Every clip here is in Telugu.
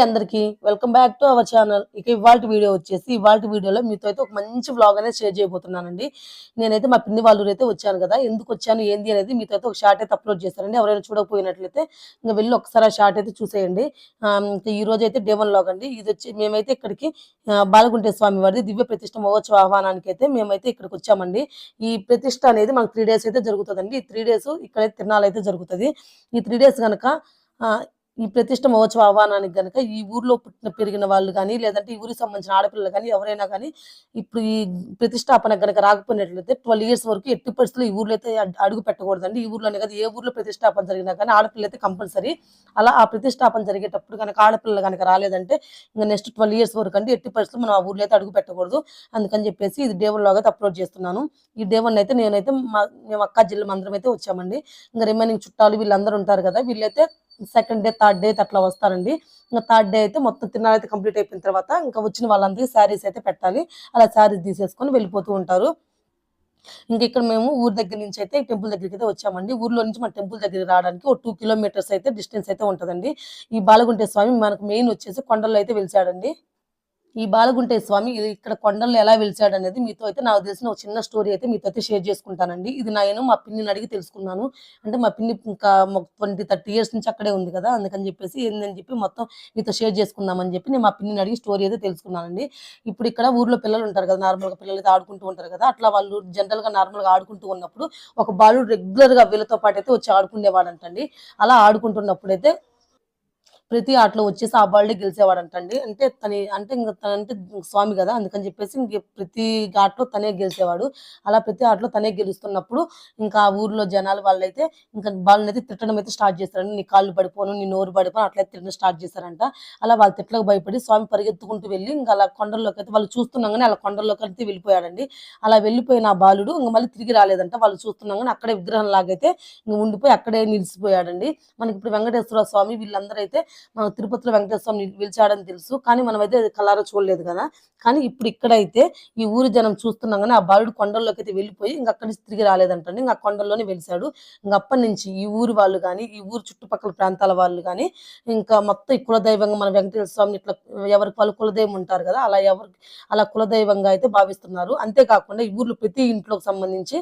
Hi welcome back to our channel. ఇక ఇవాళ వీడియో వచ్చేసి ఇవాళ వీడియోలో మీతో అయితే ఒక మంచి వ్లాగ్ అనేది షేర్ చేయబోతున్నానండి. నేనైతే మా పిన్ని వాళ్ళు అయితే వచ్చాను కదా ఎందుకు వచ్చాను ఏంది అనేది మీతో అయితే ఒక షార్ట్ అయితే అప్లోడ్ చేస్తానండి ఎవరైనా చూడకపోయినట్లయితే ఇంకా వెళ్ళి ఒకసారి ఆ షార్ట్ అయితే చూసేయండి. ఈ రోజు అయితే డే వన్ వ్లాగ్ అండి. ఇది వచ్చి మేమైతే ఇక్కడికి బాలగుంటే స్వామి వారిది దివ్య ప్రతిష్ట మహోత్సవ ఆహ్వానానికి అయితే మేమైతే ఇక్కడికి వచ్చామండి. ఈ ప్రతిష్ట అనేది మనకు త్రీ డేస్ అయితే జరుగుతుందండి. ఈ త్రీ డేస్ ఇక్కడైతే తిరణాలు అయితే జరుగుతుంది. ఈ త్రీ డేస్ కనుక ఈ ప్రతిష్ట మహోత్సవ ఆహ్వానానికి గనక ఈ ఊర్లో పుట్టిన పెరిగిన వాళ్ళు కానీ లేదంటే ఈ ఊరికి సంబంధించిన ఆడపిల్లలు కానీ ఎవరైనా కానీ ఇప్పుడు ఈ ప్రతిష్టాపన గనక రాకపోయినట్లయితే ట్వెల్వ్ ఇయర్స్ వరకు ఎట్టి పరిస్థితులు ఈ ఊర్లో అయితే అడుగు పెట్టకూడదండి. ఈ ఊర్లోనే కదా ఏ ఊర్లో ప్రతిష్టాపన జరిగినా కానీ ఆడపిల్ల అయితే కంపల్సరీ అలా ఆ ప్రతిష్టాపన జరిగేటప్పుడు కనుక ఆడపిల్లలు కనుక రాలేదంటే ఇంకా నెక్స్ట్ ట్వెల్వ్ ఇయర్స్ వరకు అంటే ఎట్టి పరిస్థితులు మనం ఆ ఊర్లో అయితే అడుగు పెట్టకూడదు. అందుకని చెప్పేసి ఇది డే వన్ అయితే అప్లోడ్ చేస్తున్నాను. ఈ డే వన్ అయితే నేనైతే మా మేము అక్క జిల్లా అందరం అయితే వచ్చామండి. ఇంకా రిమైనింగ్ చుట్టాలు వీళ్ళందరూ ఉంటారు కదా వీళ్ళైతే సెకండ్ డే థర్డ్ డే అట్లా వస్తారండి. ఇంకా థర్డ్ డే అయితే మొత్తం తిన్నాడు అయితే కంప్లీట్ అయిపోయిన తర్వాత ఇంకా వచ్చిన వాళ్ళందరికీ శారీస్ అయితే పెట్టాలి. అలా శారీస్ తీసేసుకొని వెళ్ళిపోతూ ఉంటారు. ఇంకా ఇక్కడ మేము ఊరి దగ్గర నుంచి అయితే టెంపుల్ దగ్గరికి అయితే వచ్చామండి. ఊర్లో నుంచి మన టెంపుల్ దగ్గరికి రావడానికి ఒక టూ కిలోమీటర్స్ అయితే డిస్టెన్స్ అయితే ఉంటుందండి. ఈ బాలగుంటే స్వామి మనకు మెయిన్ వచ్చేసి కొండల్లో అయితే వెలిసాడండి. ఈ బాలగుంటే స్వామి ఇక్కడ కొండల్లో ఎలా వెలిచాడు అనేది మీతో అయితే నాకు తెలిసిన ఒక చిన్న స్టోరీ అయితే మీతో అయితే షేర్ చేసుకుంటానండి. ఇది నేను మా పిన్నిని అడిగి తెలుసుకున్నాను. అంటే మా పిన్ని ఇంకా ట్వంటీ థర్టీ ఇయర్స్ నుంచి అక్కడే ఉంది కదా అందుకని చెప్పేసి ఏందని చెప్పి మొత్తం మీతో షేర్ చేసుకుందామని చెప్పి నేను మా పిన్నిని అడిగి స్టోరీ అయితే తెలుసుకున్నానండి. ఇప్పుడు ఇక్కడ ఊర్లో పిల్లలు ఉంటారు కదా నార్మల్గా పిల్లలు అయితే ఆడుకుంటూ ఉంటారు కదా అట్లా వాళ్ళు జనరల్గా నార్మల్గా ఆడుకుంటూ ఉన్నప్పుడు ఒక బాలుడు రెగ్యులర్గా వీళ్ళతో పాటు అయితే వచ్చి ఆడుకునేవాడంటండి. అలా ఆడుకుంటున్నప్పుడు అయితే ప్రతి ఆటలో వచ్చేసి ఆ బాలుడే గెలిచేవాడంటండి. అంటే తన అంటే ఇంకా తన అంటే స్వామి కదా అందుకని చెప్పేసి ఇంక ప్రతి ఆటలో తనే గెలిచేవాడు. అలా ప్రతి ఆటలో తనే గెలుస్తున్నప్పుడు ఇంకా ఆ ఊర్లో జనాలు వాళ్ళైతే ఇంకా వాళ్ళని అయితే తిట్టడం అయితే స్టార్ట్ చేస్తారండి. నీ కాళ్ళు పడిపోను నీ నోరు పడిపోను అట్లా తిట్టడం స్టార్ట్ చేశారంట అలా వాళ్ళ తిట్లకు భయపడి స్వామి పరిగెత్తుకుంటూ వెళ్ళి ఇంకా అలా కొండల్లోకి అయితే వాళ్ళు చూస్తున్నాగానే అలా కొండల్లోకి అయితే వెళ్ళిపోయాడండి. అలా వెళ్ళిపోయిన ఆ బాలుడు ఇంకా మళ్ళీ తిరిగి రాలేదంట. వాళ్ళు చూస్తున్నాగానే అక్కడే విగ్రహం లాగైతే ఇంక ఉండిపోయి అక్కడే నిలిచిపోయాడండి. మనకి ఇప్పుడు వెంకటేశ్వర స్వామి వీళ్ళందరూ అయితే మన తిరుపతిలో వెంకటేశ్వర స్వామి పిలిచాడని తెలుసు. కానీ మనం అయితే కలారా చూడలేదు కదా. కానీ ఇప్పుడు ఇక్కడైతే ఈ ఊరి జనం చూస్తున్నాం కానీ ఆ బాలుడు కొండల్లోకి అయితే వెళ్ళిపోయి ఇంకా అక్కడి నుంచి తిరిగి రాలేదంటండి. ఇంకా ఆ కొండల్లోనే వెలిశాడు. ఇంకా అప్పటి నుంచి ఈ ఊరి వాళ్ళు కానీ ఈ ఊరు చుట్టుపక్కల ప్రాంతాల వాళ్ళు కానీ ఇంకా మొత్తం ఈ కులదైవంగా మన వెంకటేశ్వర స్వామిని ఇట్లా ఎవరికి వాళ్ళు కులదైవం ఉంటారు కదా అలా ఎవరికి అలా కులదైవంగా అయితే భావిస్తున్నారు. అంతేకాకుండా ఈ ఊర్లో ప్రతి ఇంట్లోకి సంబంధించి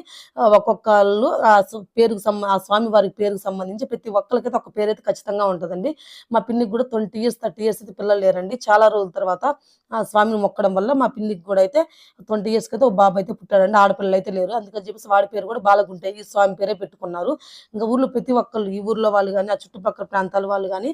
ఒక్కొక్కళ్ళు ఆ పేరుకు సంబంధ ఆ స్వామి వారి పేరుకు సంబంధించి ప్రతి ఒక్కరికైతే ఒక పేరు అయితే ఖచ్చితంగా ఉంటుందండి. మా పిన్నికి కూడా ట్వంటీ ఇయర్స్ థర్టీ ఇయర్స్ అయితే పిల్లలు లేరండి. చాలా రోజుల తర్వాత ఆ స్వామిని మొక్కడం వల్ల మా పిన్నికి కూడా అయితే ట్వంటీ ఇయర్స్ అయితే ఒక బాబు అయితే పుట్టాడండి. ఆడపిల్లలు అయితే లేరు. అందుకని చెప్పేసి వాడి పేరు కూడా బాలగుంటాయి ఈ స్వామి పేరే పెట్టుకున్నారు. ఇంకా ఊర్లో ప్రతి ఒక్కళ్ళు ఈ ఊర్లో వాళ్ళు కానీ ఆ చుట్టుపక్కల ప్రాంతాల వాళ్ళు కానీ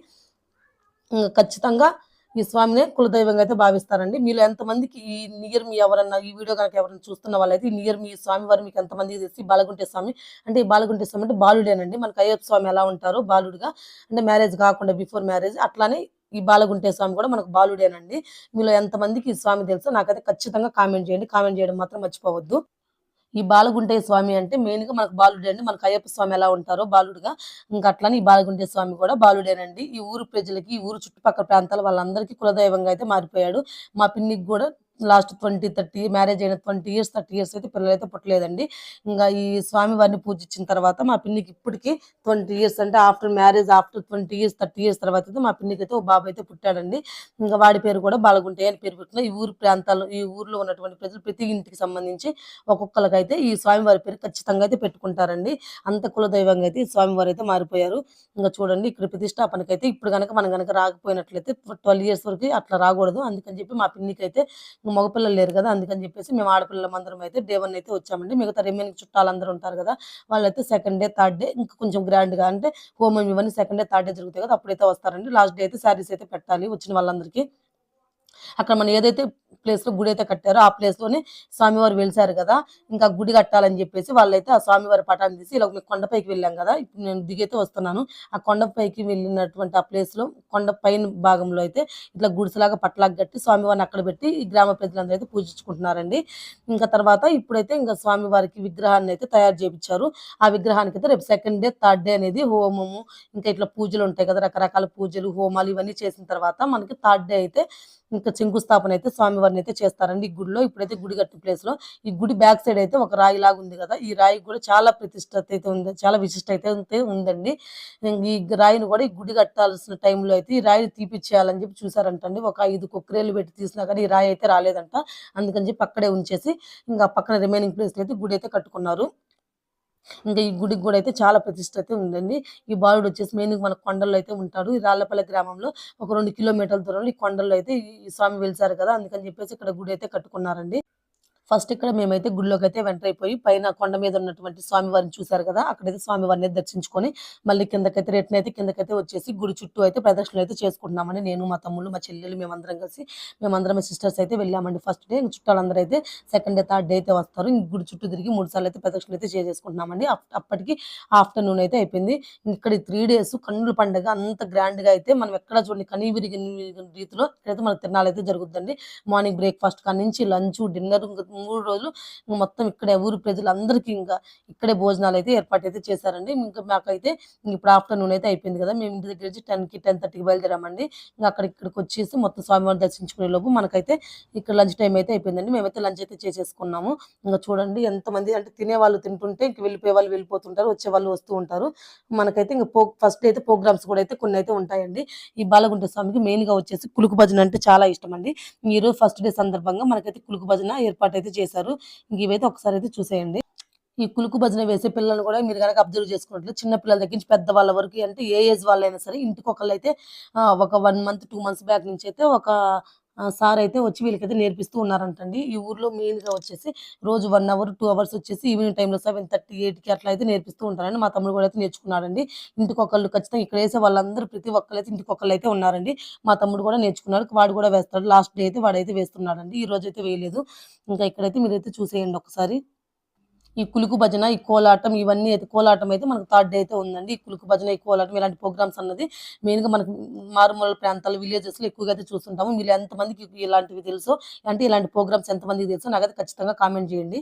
ఖచ్చితంగా ఈ స్వామినే కులదైవంగా అయితే భావిస్తారండి. మీలో ఎంతమందికి ఈ నియర్ మీ ఎవరన్నా ఈ వీడియో కనుక ఎవరైనా చూస్తున్న వాళ్ళైతే ఈ నియర్ మీ స్వామి వారు మీకు ఎంతమందికి తెలిసి బాలగుంటే స్వామి అంటే ఈ బాలగుంటే స్వామి అంటే బాలుడేనండి. మనకు అయ్యప్ప స్వామి ఎలా ఉంటారో బాలుడుగా అంటే మ్యారేజ్ కాకుండా బిఫోర్ మ్యారేజ్ అట్లానే ఈ బాలగుంటే స్వామి కూడా మనకు బాలుడేనండి. మీలో ఎంతమందికి ఈ స్వామి తెలుసో నాకైతే ఖచ్చితంగా కామెంట్ చేయండి. కామెంట్ చేయడం మాత్రం మర్చిపోవద్దు. ఈ బాలగుంటయ్య స్వామి అంటే మెయిన్గా మనకు బాలుడే అండి. మనకు అయ్యప్ప స్వామి ఎలా ఉంటారో బాలుడుగా. ఇంకా అట్లానే ఈ బాలగుంటయ్య స్వామి కూడా బాలుడేనండి. ఈ ఊరు ప్రజలకి ఈ ఊరు చుట్టుపక్కల ప్రాంతాల వాళ్ళందరికీ కులదైవంగా అయితే మారిపోయాడు. మా పిన్నికి కూడా లాస్ట్ ట్వంటీ థర్టీ మ్యారేజ్ అయిన ట్వంటీ ఇయర్స్ థర్టీ ఇయర్స్ అయితే పిల్లలు అయితే పుట్టలేదండి. ఇంకా ఈ స్వామి వారిని పూజించిన తర్వాత మా పిన్నికి ఇప్పటికి ట్వంటీ ఇయర్స్ అంటే after marriage after twenty years thirty years తర్వాత అయితే మా పిన్నికి అయితే ఒక బాబు అయితే పుట్టాడండి. ఇంకా వాడి పేరు కూడా బాలగుంటాయి అని పేరు పెట్టిన ఈ ఊరు ప్రాంతాల్లో ఈ ఊర్లో ఉన్నటువంటి ప్రజలు ప్రతి ఇంటికి సంబంధించి ఒక్కొక్కరికైతే ఈ స్వామివారి పేరు ఖచ్చితంగా అయితే పెట్టుకుంటారండి. అంత కులదైవంగా అయితే ఈ స్వామివారు అయితే మారిపోయారు. ఇంకా చూడండి ఇక్కడ ప్రతిష్టాపనకైతే ఇప్పుడు కనుక మనం కనుక రాకపోయినట్లయితే ట్వెల్వ్ ఇయర్స్ వరకు అట్లా రాకూడదు. అందుకని చెప్పి మా పిన్నికి అయితే మగపిల్లలు లేరు కదా అందుకని చెప్పేసి మేము ఆడపిల్లల అందరం అయితే డే వన్ అయితే వచ్చామండి. మిగతా రిమైనింగ్ చుట్టాలు అందరూ ఉంటారు కదా వాళ్ళైతే సెకండ్ డే థర్డ్ డే ఇంకా కొంచెం గ్రాండ్గా అంటే హోమం ఇవన్నీ సెకండ్ డే థర్డ్ డే జరుగుతాయి కదా అప్పుడైతే వస్తారండి. లాస్ట్ డే అయితే శారీస్ అయితే పెట్టాలి వచ్చిన వాళ్ళందరికీ. అక్కడ మనం ఏదైతే ప్లేస్లో గుడి అయితే కట్టారో ఆ ప్లేస్లోనే స్వామివారు వెలిసారు కదా ఇంకా గుడి కట్టాలని చెప్పేసి వాళ్ళైతే ఆ స్వామివారి పటాన్ని తీసి ఇలా కొండపైకి వెళ్ళాం కదా ఇప్పుడు నేను దిగైతే వస్తున్నాను. ఆ కొండపైకి వెళ్ళినటువంటి ఆ ప్లేస్లో కొండ పైన భాగంలో అయితే ఇట్లా గుడిసెలాగా పట్లాగా కట్టి స్వామివారిని అక్కడ పెట్టి ఈ గ్రామ ప్రజలందరూ అయితే పూజించుకుంటున్నారండి. ఇంకా తర్వాత ఇప్పుడైతే ఇంకా స్వామివారికి విగ్రహాన్ని అయితే తయారు చేయించారు ఆ విగ్రహానికి అయితే రేపు సెకండ్ డే థర్డ్ డే అనేది హోమము ఇంకా ఇట్లా పూజలు ఉంటాయి కదా రకరకాల పూజలు హోమాలు ఇవన్నీ చేసిన తర్వాత మనకి థర్డ్ డే అయితే ఇంకా శంకుస్థాపన అయితే స్వామివారిని అయితే చేస్తారండి ఈ గుడిలో. ఇప్పుడైతే గుడి కట్టిన ప్లేస్లో ఈ గుడి బ్యాక్ సైడ్ అయితే ఒక రాయి లాగా ఉంది కదా. ఈ రాయి కూడా చాలా ప్రతిష్టత అయితే ఉంది చాలా విశిష్ట అయితే ఉందండి. ఈ రాయిని కూడా ఈ గుడి కట్టాల్సిన టైంలో అయితే ఈ రాయిని తీపిచ్చేయాలని చెప్పి చూసారంటండి. ఒక ఐదు కుక్కరేలు పెట్టి తీసినా కానీ ఈ రాయి అయితే రాలేదంట. అందుకని చెప్పి అక్కడే ఉంచేసి ఇంకా పక్కన రిమైనింగ్ ప్లేస్ అయితే గుడి అయితే కట్టుకున్నారు. ఇంకా ఈ గుడికి కూడా అయితే చాలా ప్రతిష్ట అయితే ఉందండి. ఈ బాలుడు వచ్చేసి మెయిన్ మన కొండల్లో అయితే ఉంటాడు. ఈ రాళ్ళపల్లి గ్రామంలో ఒక రెండు కిలోమీటర్ల దూరంలో ఈ కొండల్లో అయితే ఈ స్వామి వెలిసారు కదా అందుకని చెప్పేసి ఇక్కడ గుడి అయితే కట్టుకున్నారండి. ఫస్ట్ ఇక్కడ మేమైతే గుడిలోకి అయితే వెంటర్ అయిపోయి పైన కొండ మీద ఉన్నటువంటి స్వామివారిని చూసారు కదా అక్కడైతే స్వామివారిని దర్శించుకొని మళ్ళీ కిందకైతే రిటర్న్ అయితే కిందకైతే వచ్చేసి గుడి చుట్టూ అయితే ప్రదర్శనలు అయితే చేసుకుంటున్నామని నేను మా తమ్ముళ్ళు మా చెల్లెలు మేమందరం కలిసి మేమందరం సిస్టర్స్ అయితే వెళ్ళామండి ఫస్ట్ డే చుట్టాలందరూ అయితే సెకండ్ డే థర్డ్ డే అయితే వస్తారు. గుడి చుట్టూ తిరిగి మూడు సార్లు అయితే ప్రదర్శనలు అయితే చేసేసుకుంటున్నామండి. అప్పటికి ఆఫ్టర్నూన్ అయితే అయిపోయింది. ఇక్కడ త్రీ డేస్ కన్నుల పండుగ అంత గ్రాండ్గా అయితే మనం ఎక్కడ చూడండి కనీ విరిగిన రీతిలో ఇక్కడైతే మన తిరణాలు అయితే జరుగుతుందండి. మార్నింగ్ బ్రేక్ఫాస్ట్ కానించి లంచ్ డిన్నర్ మూడు రోజులు మొత్తం ఇక్కడే ఊరు ప్రజలందరికీ ఇంకా ఇక్కడే భోజనాలు అయితే ఏర్పాటు అయితే చేశారండి. ఇంకా మాకైతే ఇప్పుడు ఆఫ్టర్నూన్ అయితే అయిపోయింది కదా మేము ఇంటి దగ్గర నుంచి టెన్కి టెన్ థర్టీకి బయలుదేరామండి. ఇంకా అక్కడ ఇక్కడికి వచ్చేసి మొత్తం స్వామివారిని దర్శించుకునే లోపు మనకైతే ఇక్కడ లంచ్ టైం అయితే అయిపోయిందండి. మేమైతే లంచ్ అయితే చేసేసుకున్నాము. ఇంకా చూడండి ఎంతమంది అంటే తినే వాళ్ళు తింటుంటే ఇంక వెళ్ళిపోయే వాళ్ళు వెళ్ళిపోతుంటారు వచ్చే వాళ్ళు వస్తూ ఉంటారు. మనకైతే ఇంకా పో ఫస్ట్ అయితే ప్రోగ్రామ్స్ కూడా అయితే కొన్ని అయితే ఉంటాయండి. ఈ బాలగుంట స్వామికి మెయిన్గా వచ్చేసి కులుకు భజన అంటే చాలా ఇష్టం అండి మీరు ఫస్ట్ డే సందర్భంగా మనకైతే కులుకు భజన ఏర్పాటు అయితే చేశారు. ఇంక ఇవైతే ఒకసారి అయితే చూసేయండి. ఈ కులుకు భజన వేసే పిల్లలను కూడా మీరు కనుక అబ్జర్వ్ చేసుకున్నట్లు చిన్న పిల్లల దగ్గర నుంచి పెద్ద వాళ్ళ వరకు అంటే ఏ ఏజ్ వాళ్ళైనా సరే ఇంటికి ఒకళ్ళు అయితే ఒక one month two months back నుంచి అయితే ఒక సార్ అయితే వచ్చి వీళ్ళకైతే నేర్పిస్తూ ఉన్నారంటండి. ఈ ఊర్లో మెయిన్గా వచ్చేసి రోజు వన్ అవర్ టూ అవర్స్ వచ్చేసి ఈవినింగ్ టైంలో సెవెన్ థర్టీ ఎయిట్కి అట్లా అయితే నేర్పిస్తూ ఉంటారండి. మా తమ్ముడు కూడా అయితే నేర్చుకున్నాడండి. ఇంటికి ఒకళ్ళు ఖచ్చితంగా ఇక్కడ వేసే వాళ్ళందరూ ప్రతి ఒక్కరైతే అయితే ఇంటికి ఒకళ్ళు అయితే ఉన్నారండి. మా తమ్ముడు కూడా నేర్చుకున్నాడు. వాడు కూడా వేస్తాడు. లాస్ట్ డే అయితే వాడైతే వేస్తున్నాడండి. ఈ రోజు అయితే వేయలేదు. ఇంకా ఇక్కడైతే మీరైతే చూసేయండి ఒకసారి. ఈ కులుకు భజన ఈ కోలాటం ఇవన్నీ అయితే కోలాటం అయితే మనకు థర్డ్ డే అయితే ఉందండి. ఈ కులుకు భజన ఈ కోలాటం ఇలాంటి ప్రోగ్రామ్స్ అన్నది మెయిన్గా మనకు మారుమూల ప్రాంతాలు విలేజెస్లో ఎక్కువగా అయితే చూస్తుంటాము. మీరు ఎంతమందికి ఇలాంటివి తెలుసో అంటే ఇలాంటి ప్రోగ్రామ్స్ ఎంతమందికి తెలుసో నాకైతే ఖచ్చితంగా కామెంట్ చేయండి.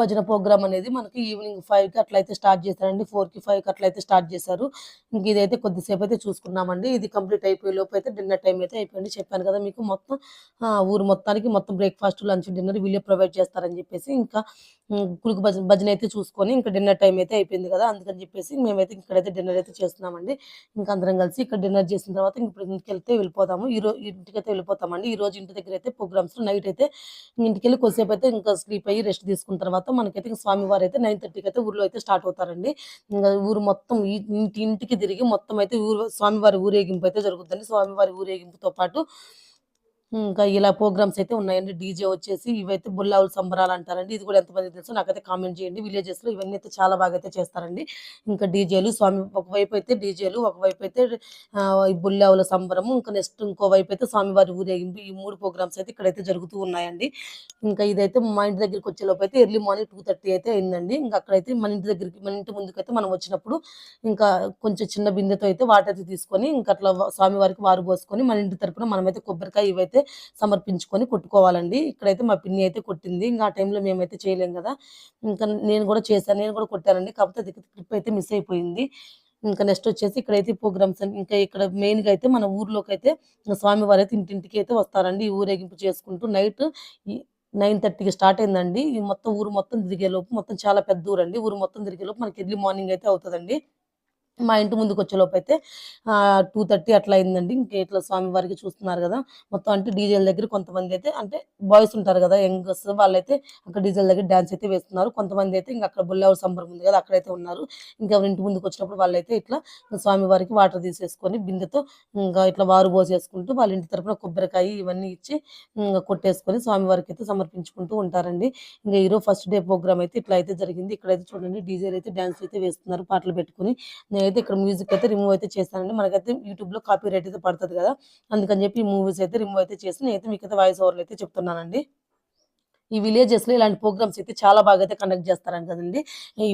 భజన ప్రోగ్రామ్ అనేది మనకి ఈవినింగ్ ఫైవ్కి అట్లయితే స్టార్ట్ చేశారండి ఫోర్కి ఫైవ్కి అట్లయితే స్టార్ట్ చేశారు. ఇంక ఇదైతే కొద్దిసేపు అయితే చూసుకున్నామండి. ఇది కంప్లీట్ అయిపోయే లోపు అయితే డిన్నర్ టైం అయితే అయిపోయింది. చెప్పాను కదా మీకు మొత్తం ఆ, ఊరు మొత్తానికి మొత్తం బ్రేక్ఫాస్ట్ లంచ్ డిన్నర్ వీళ్ళే ప్రొవైడ్ చేస్తారని చెప్పేసి ఇంకా కులుకు భజన భజన అయితే చూసుకొని ఇంకా డిన్నర్ టైం అయితే అయిపోయింది కదా. అందుకని చెప్పేసి మేమైతే ఇక్కడైతే డిన్నర్ అయితే చేస్తున్నామండి. ఇంకా అందరం కలిసి ఇక్కడ డిన్నర్ చేసిన తర్వాత ఇప్పుడు ఇంటికి వెళ్తే వెళ్ళిపోతాము. ఈ రోజు ఇంటికైతే వెళ్ళిపోతామండి. ఈ రోజు ఇంటి దగ్గర అయితే ప్రోగ్రామ్స్ నైట్ అయితే ఇంటికి వెళ్ళి కొద్దిసేపు అయితే ఇంకా స్లీప్ అయ్యి రెస్ట్ తీసుకున్న తర్వాత మనకైతే స్వామివారు అయితే నైన్ థర్టీకి అయితే ఊర్లో అయితే స్టార్ట్ అవుతారండి. ఇంకా ఊరు మొత్తం ఇంటి ఇంటికి తిరిగి మొత్తం అయితే ఊరు స్వామివారి ఊరేగింపు అయితే జరుగుతుంది స్వామివారి ఊరేగింపుతో పాటు ఇంకా ఇలా ప్రోగ్రామ్స్ అయితే ఉన్నాయండి. డీజే వచ్చేసి ఇవైతే బుల్లావుల సంబరాలు అంటారండి. ఇది కూడా ఎంతమంది తెలుసు నాకైతే కామెంట్ చేయండి. విలేజెస్లో ఇవన్నీ అయితే చాలా బాగా అయితే చేస్తారండి. ఇంకా డీజేలు స్వామి ఒకవైపు అయితే డీజేలు ఒకవైపు అయితే బుల్లావుల సంబరము ఇంకా నెక్స్ట్ ఇంకో వైపు అయితే స్వామివారి ఊరేగింపు ఈ మూడు ప్రోగ్రామ్స్ అయితే ఇక్కడైతే జరుగుతూ ఉన్నాయండి. ఇంకా ఇదైతే మా ఇంటి దగ్గరికి వచ్చే లోపు అయితే ఎర్లీ మార్నింగ్ టూ థర్టీ అయితే అయిందండి. ఇంకా అక్కడైతే మన ఇంటి దగ్గరికి మన ఇంటి ముందుకు అయితే మనం వచ్చినప్పుడు ఇంకా కొంచెం చిన్న బిందెతో అయితే వాటర్ అయితే తీసుకొని ఇంకా అట్లా స్వామివారికి వారు పోసుకొని మన ఇంటి తరపున మనమైతే కొబ్బరికాయ ఇవైతే అయితే సమర్పించుకొని కొట్టుకోవాలండి. ఇక్కడైతే మా పిన్ని అయితే కొట్టింది. ఇంకా ఆ టైంలో మేమైతే చేయలేం కదా. ఇంకా నేను కూడా చేశాను. నేను కూడా కొట్టానండి. కాకపోతే అది ట్రిప్ అయితే మిస్ అయిపోయింది. ఇంకా నెక్స్ట్ వచ్చేసి ఇక్కడైతే ప్రోగ్రామ్స్ ఇంకా ఇక్కడ మెయిన్గా అయితే మన ఊర్లోకి అయితే స్వామివారు అయితే ఇంటింటికి అయితే వస్తారండి. ఈ ఊరేగింపు చేసుకుంటూ నైట్ నైన్ థర్టీకి స్టార్ట్ అయిందండి. ఈ మొత్తం ఊరు మొత్తం తిరిగే లోపు మొత్తం చాలా పెద్ద ఊరు అండి ఊరు మొత్తం తిరిగేలోపు మనకి ఎర్లీ మార్నింగ్ అయితే అవుతుందండి. మా ఇంటి ముందుకు వచ్చే అయితే టూ థర్టీ అట్లా అయిందండి ఇంకా ఇట్లా స్వామివారికి చూస్తున్నారు కదా. మొత్తం అంటే డీజేల దగ్గర కొంతమంది అయితే అంటే బాయ్స్ ఉంటారు కదా యంగర్స్ వాళ్ళైతే అక్కడ డీజేల దగ్గర డాన్స్ అయితే వేస్తున్నారు. కొంతమంది అయితే ఇంకా అక్కడ బుల్లెవర్ సంబరం ఉంది కదా అక్కడైతే ఉన్నారు. ఇంకా ఇంటి ముందుకు వచ్చినప్పుడు వాళ్ళైతే ఇట్లా స్వామివారికి వాటర్ తీసేసుకొని బిందెతో ఇంకా ఇట్లా వారు పోసేసుకుంటూ వాళ్ళ ఇంటి తరపున కొబ్బరికాయ ఇవన్నీ ఇచ్చి ఇంకా కొట్టేసుకొని స్వామివారికి అయితే సమర్పించుకుంటూ ఉంటారండి. ఇంకా ఈరోజు ఫస్ట్ డే ప్రోగ్రామ్ అయితే ఇట్లా అయితే జరిగింది. ఇక్కడైతే చూడండి డీజేలు అయితే డాన్స్ అయితే వేస్తున్నారు పాటలు పెట్టుకుని. నేనైతే ఇక్కడ మ్యూజిక్ అయితే రిమూవ్ అయితే చేస్తానండి. మనకైతే యూట్యూబ్లో కాపీ రైట్ అయితే పడుతుంది కదా. అందుకని చెప్పి ఈ మూవీస్ అయితే రిమూవ్ అయితే చేసి నేనైతే మీకైతే వాయిస్ ఓవర్లు అయితే చెప్తున్నానండి. ఈ విలేజెస్లో ఇలాంటి ప్రోగ్రామ్స్ అయితే చాలా బాగా అయితే కండక్ట్ చేస్తారని కదండి.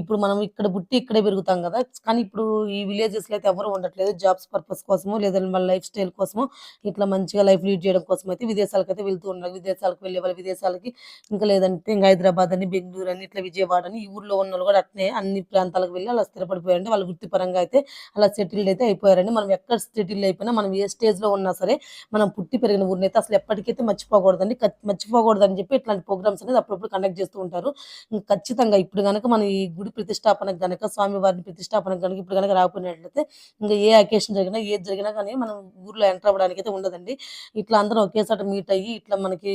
ఇప్పుడు మనం ఇక్కడ పుట్టి ఇక్కడే పెరుగుతాం కదా. కానీ ఇప్పుడు ఈ విలేజెస్లో అయితే ఎవరు ఉండట్లేదు. జాబ్స్ పర్పస్ కోసమో లేదంటే వాళ్ళ లైఫ్ స్టైల్ కోసమో ఇట్లా మంచిగా లైఫ్ లీడ్ చేయడం కోసం అయితే విదేశాలకు అయితే వెళ్తూ ఉన్నారు. విదేశాలకు వెళ్ళే వాళ్ళు విదేశాలకి ఇంకా లేదంటే ఇంకా హైదరాబాద్ అని బెంగళూరు అని ఇట్లా విజయవాడ అని ఈ ఊర్లో ఉన్న వాళ్ళు కూడా అట్నే అన్ని ప్రాంతాలకు వెళ్ళి అలా స్థిరపడిపోయారండి వాళ్ళ వృత్తిపరంగా అయితే అలా సెటిల్డ్ అయితే అయిపోయారండి. మనం ఎక్కడ సెటిల్ అయిపోయినా మనం ఏ స్టేజ్లో ఉన్నా సరే మనం పుట్టి పెరిగిన ఊరిని అయితే అసలు ఎప్పటికైతే మర్చిపోకూడదండి. మర్చిపోకూడదని చెప్పి ఇట్లాంటి ప్రోగ్రామ్స్ అనేది అప్పుడప్పుడు కండక్ట్ చేస్తూ ఉంటారు. ఖచ్చితంగా ఇప్పుడు గనక మన ఈ గుడి ప్రతిష్టాపనకు గనక స్వామి వారిని ప్రతిష్టాపనకు గనక ఇప్పుడు గనక రాకపోయినట్లయితే ఇంకా ఏ అకేషన్ జరిగినా ఏది జరిగినా కానీ మనం ఊర్లో ఎంటర్ అవ్వడానికి అయితే ఉండదండి. ఇట్లా అందరం ఒకేసారి మీట్ అయ్యి ఇట్లా మనకి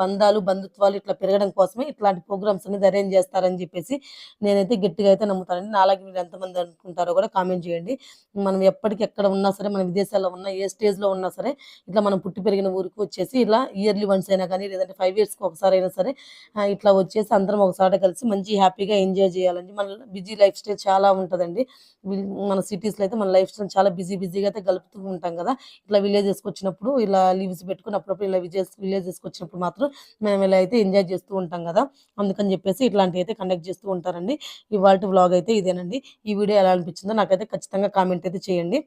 బంధాలు బంధుత్వాలు ఇట్లా పెరగడం కోసమే ఇట్లాంటి ప్రోగ్రామ్స్ అనేది అరేంజ్ చేస్తారని చెప్పేసి నేనైతే గట్టిగా అయితే నమ్ముతానండి. నాలాగే మీరు ఎంతమంది అనుకుంటారో కూడా కామెంట్ చేయండి. మనం ఎప్పటికి ఎక్కడ ఉన్నా సరే మన విదేశాల్లో ఉన్నా ఏ స్టేజ్లో ఉన్నా సరే ఇట్లా మనం పుట్టి పెరిగిన ఊరికి వచ్చేసి ఇలా ఇయర్లీ వన్స్ అయినా కానీ లేదంటే ఫైవ్ ఇయర్స్కి ఒకసారి అయినా సరే ఇట్లా వచ్చేసి అందరం ఒకసారి కలిసి మంచి హ్యాపీగా ఎంజాయ్ చేయాలండి. మన బిజీ లైఫ్ స్టైల్ చాలా ఉంటుందండి. మన సిటీస్లో అయితే మన లైఫ్ స్టైల్ చాలా బిజీ బిజీగా అయితే గలుపుతూ ఉంటాం కదా. ఇట్లా విలేజెస్కి వచ్చినప్పుడు ఇలా లీవ్స్ పెట్టుకుని అప్పుడప్పుడు ఇలా విజయస్ విలేజెస్కి వచ్చినప్పుడు మాత్రం మేము ఇలా అయితే ఎంజాయ్ చేస్తూ ఉంటాం కదా. అందుకని చెప్పేసి ఇట్లాంటివి అయితే కండక్ట్ చేస్తూ ఉంటారండి. ఇవాళ వ్లాగ్ అయితే ఇదేనండి. ఈ వీడియో ఎలా అనిపించిందో నాకైతే ఖచ్చితంగా కామెంట్ అయితే చేయండి.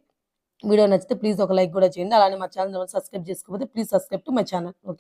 వీడియో నచ్చితే ప్లీజ్ ఒక లైక్ కూడా చేయండి. అలానే మా ఛానల్ సబ్స్క్రైబ్ చేసుకోకపోతే please subscribe to my channel. Okay.